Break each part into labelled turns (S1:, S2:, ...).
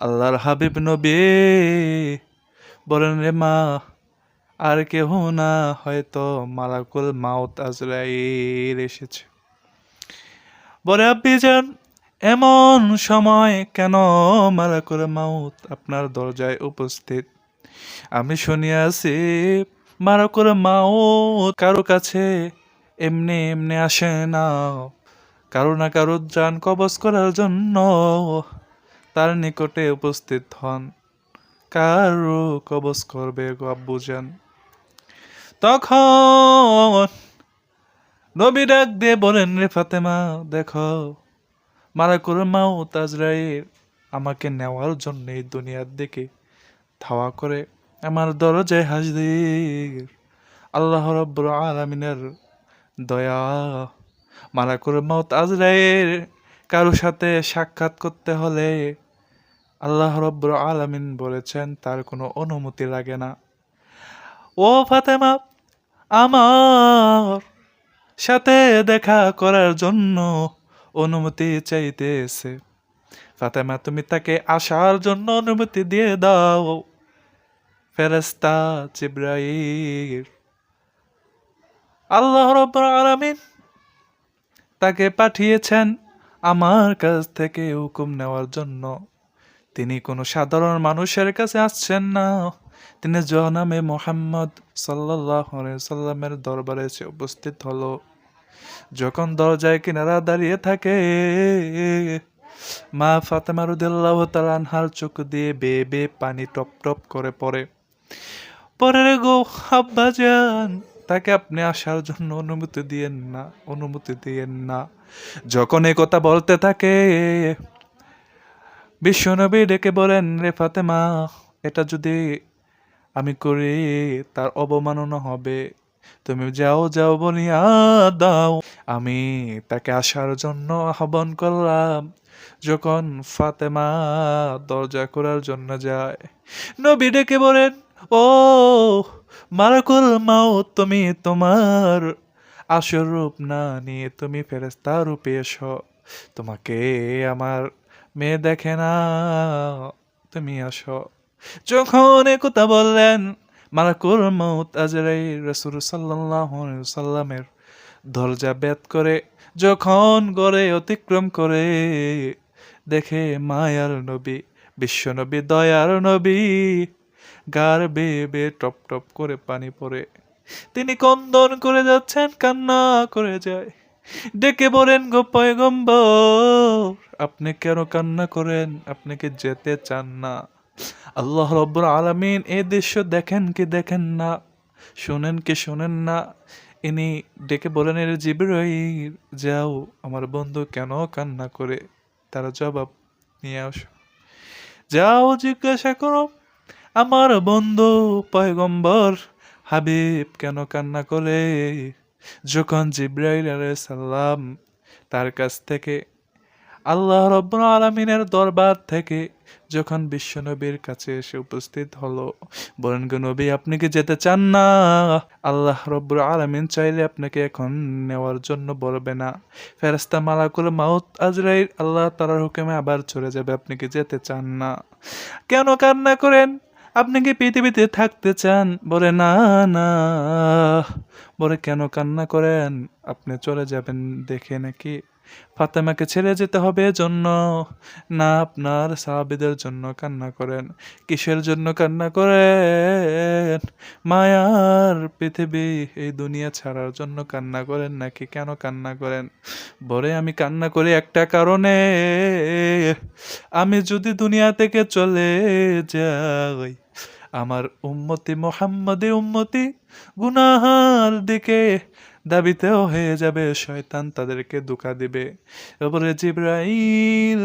S1: আল্লাহর হাবিব নবী। বলেন রে মা, আর কেহ না, হয়তো মালাকুল মাউত আজরাইল এসেছে। বলে আব্বি যান, এমন সময় কেন মালাকুল মাউত আপনার দরজায় উপস্থিত? আমি শুনিয়াছি মালাকুল মাউত কারও কাছে এমনি এমনি আসে না। কারও না কারও যান কবজ করার জন্য তার নিকটে উপস্থিত হন। কারও কবজ করবে গো আব্বুজান। তখন নবী ডাক দিয়ে বলেন, রে ফাতেমা, দেখো মালাকুর মাও তাজরাইল আমাকে নেওয়ার জন্য এই দুনিয়ার দিকে ধাওয়া করে। আমার দরজায় হাজির আল্লাহ রব্বুল আলমিনের দয়া। মালাকুর মাউত আজরাইল কারোর সাথে সাক্ষাৎ করতে হলে আল্লাহ রব্বুল আলামিন বলেছেন, তার কোনো অনুমতি লাগে না। ও ফাতেমা, আমার সাথে দেখা করার জন্য অনুমতি চাইতেছে। ফাতেমা, তুমি তাকে আসার জন্য অনুমতি দিয়ে দাও। ফেরেস্তা জিব্রাইল। আল্লাহ রব্বুল আলামিন তাকে পাঠিয়েছেন আমার কাছ থেকে হুকুম নেওয়ার জন্য। তিনি কোনো সাধারণ মানুষের কাছে আসছেন না। তিনি জহনামে মোহাম্মদ সাল্লামের দরবারে এসে উপস্থিত হলো। যখন দরজায় কিনারা দাঁড়িয়ে থাকে, মা ফাতেমা তালানহার চোখ দিয়ে বে বে পানি টপ টপ করে পড়ে। পরে রে গো আব্বা যান তাকে আপনি আসার জন্য অনুমতি দিয়েন না, অনুমতি দিয়েন না। যখন এ কথা বলতে থাকে, বিশ্বনবী ডেকে বলেন, রে ফাতেমা, এটা যদি আমি করি, তার অবমাননা হবে। তুমি যাও যাও বলিয়া দাও। আমি তাকে আসার জন্য আহ্বান করলাম। যখন ফাতেমা দরজা করার জন্য যায়, নবী ডেকে বলেন ও মারাকুল মাও তুমি তোমার আসল রূপ না নিয়ে তুমি ফেরেস্তা রূপে এসো। তোমাকে আমার মেয়ে দেখে না, তুমি আসো। যখন কথা বললেন, মালাকুল মৌত আজরাই রসুল সাল্লাহ সাল্লামের দরজা বেদ করে যখন গড়ে অতিক্রম করে, দেখে মায়ার নবী বিশ্ব নবী দয়ার নবী গার বেয়ে বে টপ টপ করে পানি পড়ে। তিনি কন্দন করে যাচ্ছেন, কান্না করে যায়। ডেকে বলেন গো পয়গম্বর আপনি কেন কান্না করেন? আপনি কি যেতে চান না? আল্লাহ রব্বুর আলামিন এ দৃশ্য দেখেন কি দেখেন না, শোনেন কি শোনেন না। ইনি ডেকে বলেন, এর জিবরাইল, যাও, আমার বন্ধু কেন কান্না করে? তারা জবাব, নিয়ে আসো। যাও, জিজ্ঞাসা করো আমার বন্ধু পয়গম্বর হাবিব কেন কান্না করে যখন জিব্রাইল সাল্লাম তার কাছ থেকে আল্লাহ রব্বুল আলমিনের দরবার থেকে যখন বিশ্বনবীর কাছে এসে উপস্থিত হলো, বলেন নবী, আপনি কি যেতে চান না? আল্লাহ রব্বুল আলমিন চাইলে আপনাকে এখন নেওয়ার জন্য বলবে না। ফেরাস্তা মালাকুল মাউত আজরাইল আল্লাহ তালার হুকুমে আবার চলে যাবে, আপনি কি যেতে চান না? কেন কান্না করেন? আপনি কি পৃথিবীতে থাকতে চান? বলে, না না। বলে, কেন কান্না করেন? আপনি চলে যাবেন দেখে নাকি? ফাতেমাকে ছেড়ে যেতে হবে জন্য। না, আপনার সাহাবিদের জন্য কান্না করেন। কিসের জন্য কান্না করেন? মায়ার পৃথিবী, এই দুনিয়া ছাড়ার জন্য কান্না করেন নাকি কেন কান্না করেন? বলে আমি কান্না করি একটা কারণে। আমি যদি দুনিয়া থেকে চলে যাই আমার উম্মতি মোহাম্মদে উম্মতি গুনাহার দিকে দাবিতেও হয়ে যাবে, শয়তান তাদেরকে দুকা দিবে। এবারে জিব্রাইল,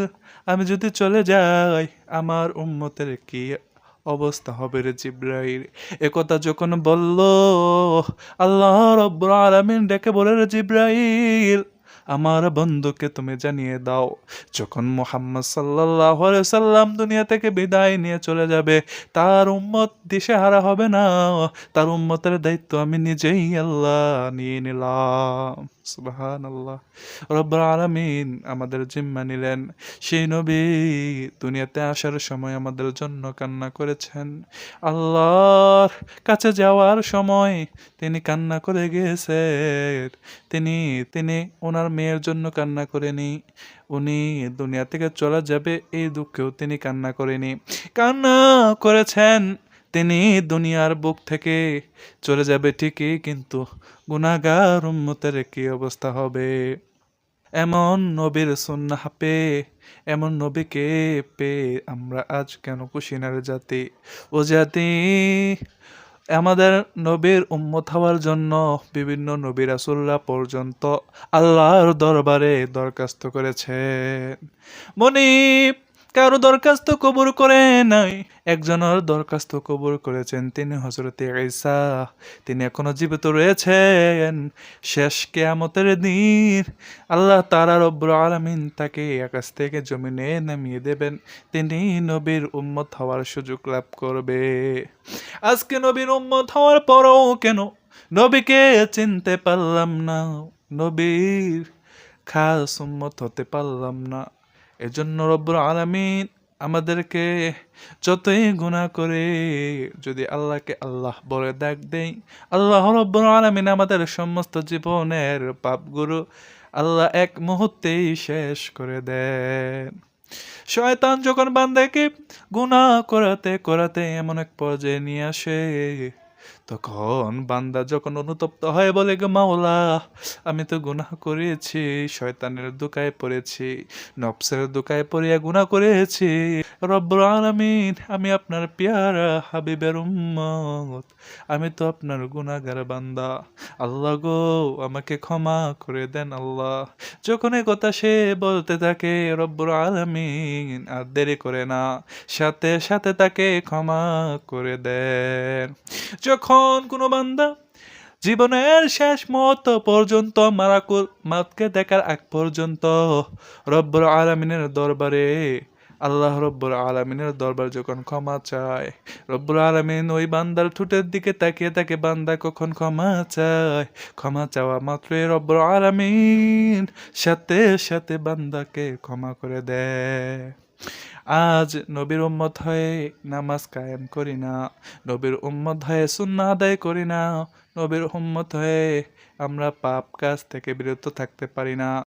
S1: আমি যদি চলে যাই, আমার উম্মতের কি অবস্থা হবে রে জিব্রাইল? একথা যখন বলল, আল্লাহ রব্বুল আলামিন ডেকে বলে রে জিব্রাইল আমার বন্ধুকে তুমি জানিয়ে দাও, যখন মোহাম্মদ সাল্লাহ সাল্লাম দুনিয়া থেকে বিদায় নিয়ে চলে যাবে, তার উম্মত দিশে হারা হবে না। তার উম্মতের দায়িত্ব আমি নিজেই আল্লাহ নিয়ে নিলাম। আল্লাহ আলমিন আমাদের জিম্মা নিলেন। সেই নবী দুনিয়াতে আসার সময় আমাদের জন্য কান্না করেছেন। আল্লাহর কাছে যাওয়ার সময় তিনি কান্না করে গিয়েছেন। তিনি তিনি ওনার মেয়ের জন্য কান্না করেনি। উনি দুনিয়া থেকে চলে যাবে এই দুঃখেও তিনি কান্না করেনি। কান্না করেছেন তিনি দুনিয়ার বুক থেকে। চলে যাবে ঠিকই, কিন্তু গুনাগার উম্মতের কি অবস্থা হবে? এমন নবীর সুন্নাহ পেয়ে, এমন নবীকে পেয়ে আমরা আজ কেন কুশিনার জাতি? ও জাতি আমাদের নবীর উম্মত হওয়ার জন্য বিভিন্ন নবী রাসুল্লাহ পর্যন্ত আল্লাহর দরবারে দরখাস্ত করেছেন। মনিব, কারও দরখাস্ত কবুল করে নাই। একজনের দরখাস্ত কবুল করেছেন তিনি হজরতে ঈসা। তিনি এখনও জীবিত রয়েছেন। শেষ কেয়ামতের দিন আল্লাহ তারা রব্বুল আলমিন তাকে আকাশ থেকে জমিনে নামিয়ে দেবেন। তিনি নবীর উম্মত হওয়ার সুযোগ লাভ করবে। আজকে নবীর উম্মত হওয়ার পরও কেন নবীকে চিনতে পারলাম না? নবীর খাস উম্মত হতে পারলাম না। এজন্য রব্বুল আলামিন আমাদেরকে যতই গুণা করে, যদি আল্লাহকে আল্লাহ বলে ডাক দেই, আল্লাহ রব্বুল আলামিন আমাদের সমস্ত জীবনের পাপগুলো আল্লাহ এক মুহূর্তেই শেষ করে দেন। শয়তান যখন বান্দাকে গুণা করাতে করাতে এমন এক পর্যায়ে নিয়ে আসে তখন বান্দা যখন অনুতপ্ত হয় বলে, গো মাওলা, আমি তো গুনাহ করেছি, শয়তানের দোকায় পড়েছি, নফসের দোকায় পড়িয়া গুনাহ করেছি। রব্বুল আলামিন, আমি আপনার পেয়ারা, হাবিবের উম্মত। আমি তো আপনার গুনাহগার বান্দা। আল্লাহ গো, আমাকে ক্ষমা করে দেন আল্লাহ। যখন এ কথা সে বলতে থাকে, রব্বুল আলামিন আর দেরি করে না, সাথে সাথে তাকে ক্ষমা করে দেন। যখন কোনো বান্দা। জীবনের শেষ মুহূর্ত পর্যন্ত মারাকুল মাতকে দেখার আগ পর্যন্ত রব্বর আলমিনের দরবারে, আল্লাহ রব্বুর আলমিনের দরবার যখন ক্ষমা চায় রব্বর আলমিন ওই বান্দার ঠোঁটের দিকে তাকিয়ে তাকে বান্দা কখন ক্ষমা চায়? ক্ষমা চাওয়া মাত্রই রব্বুর আলমিন সাথে সাথে বান্দাকে ক্ষমা করে দেয়। আজ নবীর উম্মত হয়ে নামাজ কায়েম করি না। নবীর উম্মত হয়ে সুন্না আদায় করি না। নবীর উম্মত হয়ে আমরা পাপ কাজ থেকে বিরত থাকতে পারি না।